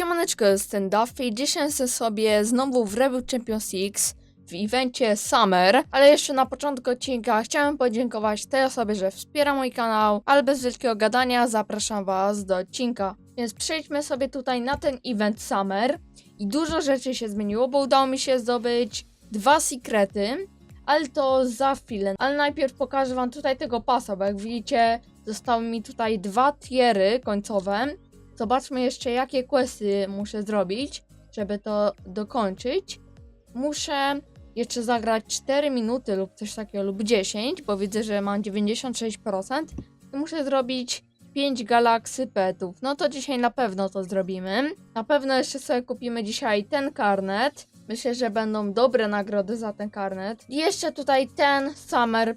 Siemaneczko, jestem Duffy i dzisiaj jestem sobie znowu w Rebel Champions X w evencie Summer, ale jeszcze na początku odcinka chciałem podziękować tej osobie, że wspiera mój kanał, ale bez wielkiego gadania zapraszam was do odcinka. Więc przejdźmy sobie tutaj na ten event Summer i dużo rzeczy się zmieniło, bo udało mi się zdobyć dwa sekrety, ale to za chwilę. Ale najpierw pokażę wam tutaj tego pasa, bo jak widzicie zostały mi tutaj dwa tiery końcowe, Zobaczmy jeszcze, jakie questy muszę zrobić, żeby to dokończyć. Muszę jeszcze zagrać 4 minuty lub coś takiego, lub 10, bo widzę, że mam 96%. I muszę zrobić 5 galaksy petów. No to dzisiaj na pewno to zrobimy. Na pewno jeszcze sobie kupimy dzisiaj ten karnet. Myślę, że będą dobre nagrody za ten karnet. I jeszcze tutaj ten Summer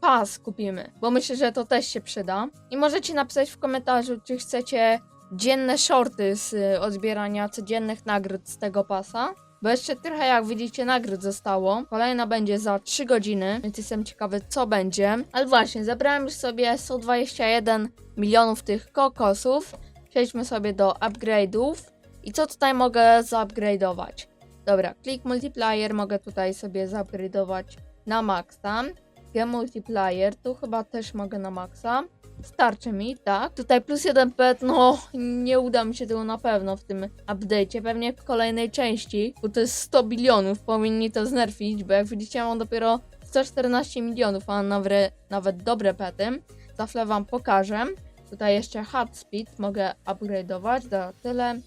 Pass kupimy, bo myślę, że to też się przyda. I możecie napisać w komentarzu, czy chcecie dzienne shorty z y, odbierania codziennych nagród z tego pasa. Bo jeszcze trochę, jak widzicie, nagród zostało. Kolejna będzie za 3 godziny, więc jestem ciekawy, co będzie. Ale właśnie, zebrałem już sobie 121 milionów tych kokosów. Przejdźmy sobie do upgrade'ów. I co tutaj mogę zaupgrade'ować? Dobra, click multiplier mogę tutaj sobie zaupgrade'ować na maxa. G multiplier, tu chyba też mogę na maxa. Starczy mi, tak. Tutaj plus jeden pet, no nie uda mi się tego na pewno w tym update'cie, pewnie w kolejnej części, bo to jest 100 bilionów, powinni to znerfić, bo jak widzicie mam dopiero 114 milionów, a nawet, nawet dobre pety. Za wam pokażę. Tutaj jeszcze hard speed mogę upgrade'ować, za tyle.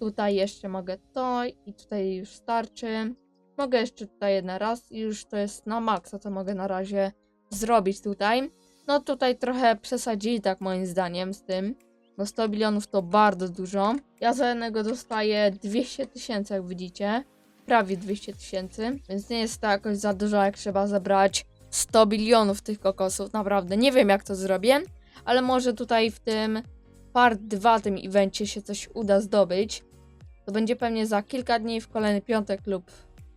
Tutaj jeszcze mogę to i tutaj już starczy. Mogę jeszcze tutaj jeden raz i już to jest na maksa, co mogę na razie zrobić tutaj. No tutaj trochę przesadzili tak moim zdaniem z tym. Bo 100 bilionów to bardzo dużo. Ja za jednego dostaję 200 tysięcy, jak widzicie. Prawie 200 tysięcy. Więc nie jest to jakoś za dużo, jak trzeba zebrać 100 bilionów tych kokosów. Naprawdę nie wiem, jak to zrobię. Ale może tutaj w tym part 2 tym evencie się coś uda zdobyć. To będzie pewnie za kilka dni w kolejny piątek lub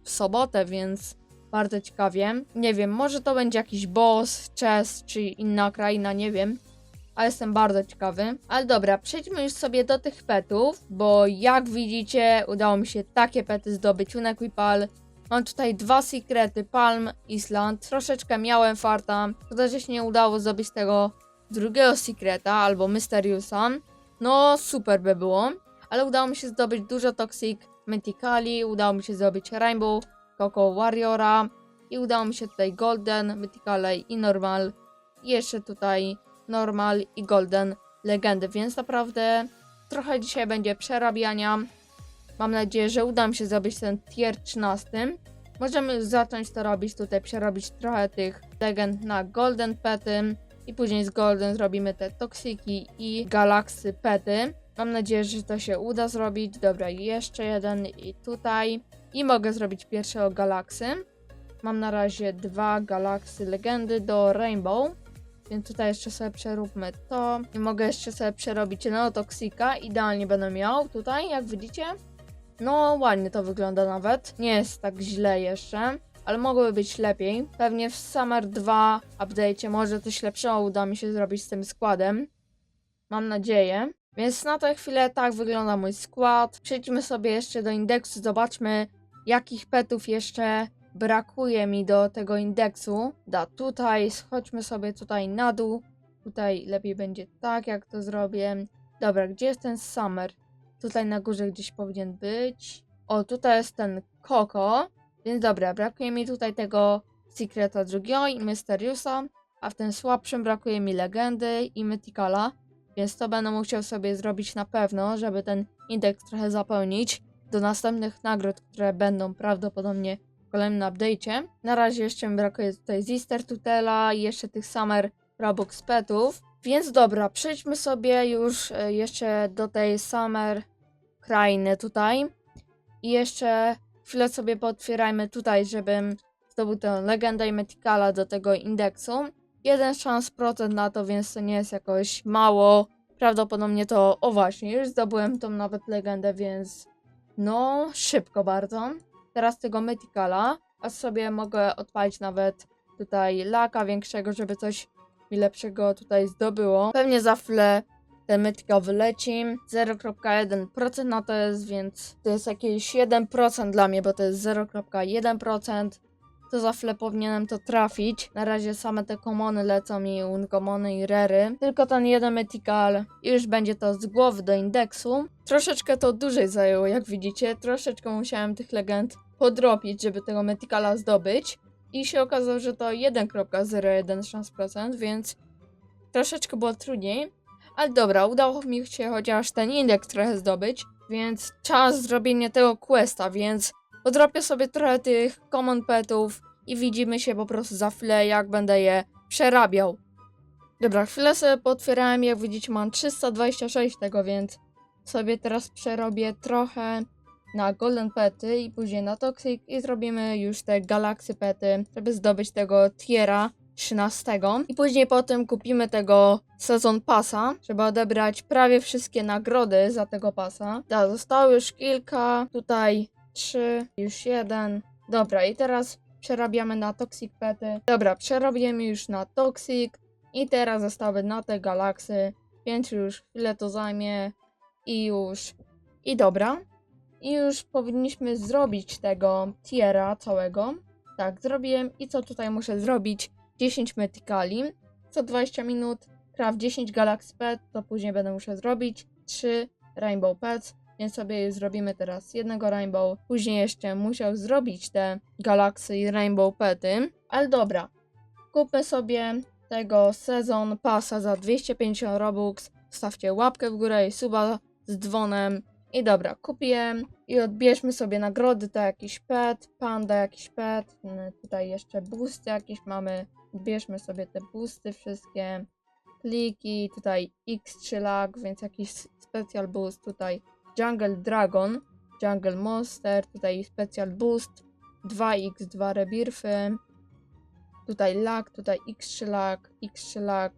w sobotę, więc bardzo ciekawie. Nie wiem, może to będzie jakiś boss, chess czy inna kraina, nie wiem. Ale jestem bardzo ciekawy. Ale dobra, przejdźmy już sobie do tych petów, bo jak widzicie, udało mi się takie pety zdobyć. Unequipal. Mam tutaj dwa sekrety, Palm Island. Troszeczkę miałem farta, szkoda, że się nie udało zdobyć tego drugiego sekreta albo Mysteriusa. No, super by było. Ale udało mi się zdobyć dużo Toxic Mythicali, udało mi się zdobyć Rainbow Coco Warriora i udało mi się tutaj Golden, Mythicale i Normal i jeszcze tutaj Normal i Golden Legendy, więc naprawdę trochę dzisiaj będzie przerabiania. Mam nadzieję, że uda mi się zrobić ten tier 13. Możemy już zacząć to robić, tutaj przerobić trochę tych legend na Golden Pety i później z Golden zrobimy te Toksiki i Galaxy Pety. Mam nadzieję, że to się uda zrobić. Dobra, jeszcze jeden i tutaj. I mogę zrobić pierwszego galaksy. Mam na razie dwa galaksy legendy do Rainbow. Więc tutaj jeszcze sobie przeróbmy to. I mogę jeszcze sobie przerobić Neotoxika. Idealnie będę miał tutaj, jak widzicie. No, ładnie to wygląda nawet. Nie jest tak źle jeszcze. Ale mogłoby być lepiej. Pewnie w Summer 2 update'cie może coś lepszego uda mi się zrobić z tym składem. Mam nadzieję. Więc na tę chwilę tak wygląda mój skład. Przejdźmy sobie jeszcze do indeksu, zobaczmy jakich petów jeszcze brakuje mi do tego indeksu. Da, tutaj, schodźmy sobie tutaj na dół. Tutaj lepiej będzie tak, jak to zrobię. Dobra, gdzie jest ten Summer? Tutaj na górze gdzieś powinien być. O, tutaj jest ten Koko. Więc dobra, brakuje mi tutaj tego Secreta drugiego i Mysteriusa. A w tym słabszym brakuje mi Legendy i Mythicala. Więc to będę musiał sobie zrobić na pewno, żeby ten indeks trochę zapełnić do następnych nagród, które będą prawdopodobnie w kolejnym update'cie. Na razie jeszcze mi brakuje tutaj Zister Tutela i jeszcze tych Summer Robux Petów. Więc dobra, przejdźmy sobie już e, jeszcze do tej Summer krainy tutaj. I jeszcze chwilę sobie pootwierajmy tutaj, żebym zdobył tę legendę i do tego indeksu. Jeden szans procent na to, więc to nie jest jakoś mało. Prawdopodobnie to, o właśnie, już zdobyłem tą nawet legendę, więc no, szybko bardzo. Teraz tego Mythicala, a sobie mogę odpalić nawet tutaj laka większego, żeby coś mi lepszego tutaj zdobyło. Pewnie za chwilę ten mythical wyleci. 0.1% na to jest, więc to jest jakieś 1% dla mnie, bo to jest 0.1%. To za chwilę powinienem to trafić. Na razie same te komony lecą mi, uncommony i rery. Tylko ten jeden mythical już będzie to z głowy do indeksu. Troszeczkę to dłużej zajęło, jak widzicie. Troszeczkę musiałem tych legend podrobić, żeby tego mythicala zdobyć. I się okazało, że to 1.01 szans procent, więc troszeczkę było trudniej. Ale dobra, udało mi się chociaż ten indeks trochę zdobyć, więc czas zrobienia tego questa, więc podrobię sobie trochę tych common petów i widzimy się po prostu za chwilę, jak będę je przerabiał. Dobra, chwilę sobie potwierałem, jak widzicie mam 326 tego, więc sobie teraz przerobię trochę na golden pety i później na toxic i zrobimy już te galaxy pety, żeby zdobyć tego tiera 13 i później potem kupimy tego sezon pasa, żeby odebrać prawie wszystkie nagrody za tego pasa. Tak, zostało już kilka, tutaj trzy, już jeden. Dobra, i teraz przerabiamy na toxic pety. Dobra, przerobimy już na toxic i teraz zostały na te galaksy, więc już chwilę to zajmie i już. I dobra. I już powinniśmy zrobić tego tiera całego. Tak, zrobiłem. I co tutaj muszę zrobić? 10 metykali. Co 20 minut craft 10 Galaxy Pet, to później będę musiał zrobić 3 Rainbow Pets, więc sobie zrobimy teraz jednego Rainbow. Później jeszcze musiał zrobić te Galaxy Rainbow Pety. Ale dobra, kupmy sobie tego sezon pasa za 250 Robux. Stawcie łapkę w górę i suba z dzwonem. I dobra, kupiłem i odbierzmy sobie nagrody, to jakiś pet, panda jakiś pet, tutaj jeszcze boosty jakieś mamy, odbierzmy sobie te boosty wszystkie, pliki, tutaj X3 lag, więc jakiś special boost, tutaj Jungle Dragon, Jungle Monster, tutaj special boost, 2x2 rebirfy, tutaj lag, tutaj X3 lag, X3 lag,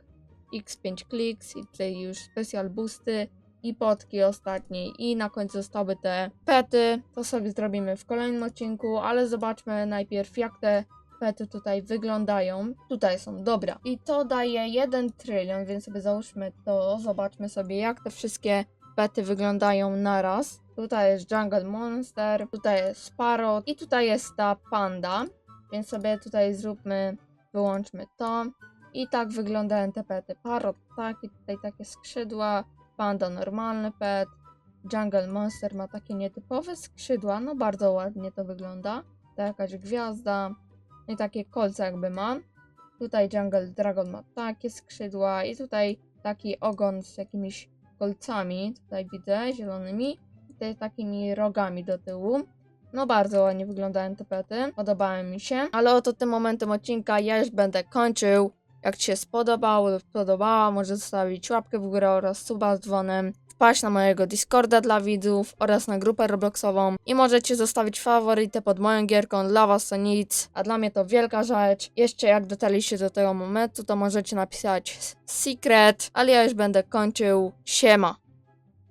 X5 clicks i tutaj już special boosty, i potki ostatniej i na końcu zostały te pety. To sobie zrobimy w kolejnym odcinku, ale zobaczmy najpierw jak te pety tutaj wyglądają. Tutaj są, dobra. I to daje 1 trylion, więc sobie załóżmy to, zobaczmy sobie jak te wszystkie pety wyglądają naraz. Tutaj jest Jungle Monster, tutaj jest Sparrow i tutaj jest ta panda, więc sobie tutaj zróbmy, wyłączmy to. I tak wyglądają te pety. Parrot taki, tutaj takie skrzydła, Panda normalny pet. Jungle Monster ma takie nietypowe skrzydła, no bardzo ładnie to wygląda. To jakaś gwiazda. I takie kolce jakby ma. Tutaj Jungle Dragon ma takie skrzydła i tutaj taki ogon z jakimiś kolcami, tutaj widzę, zielonymi. Tutaj takimi rogami do tyłu. No bardzo ładnie wyglądają te pety, podobały mi się. Ale oto tym momentem odcinka ja już będę kończył. Jak Ci się spodobał lub możesz zostawić łapkę w górę oraz suba z dzwonem, wpaść na mojego Discorda dla widzów oraz na grupę Robloxową i możecie zostawić faworytę pod moją gierką, dla Was to nic, a dla mnie to wielka rzecz. Jeszcze jak dotarliście do tego momentu, to możecie napisać secret, ale ja już będę kończył. Siema!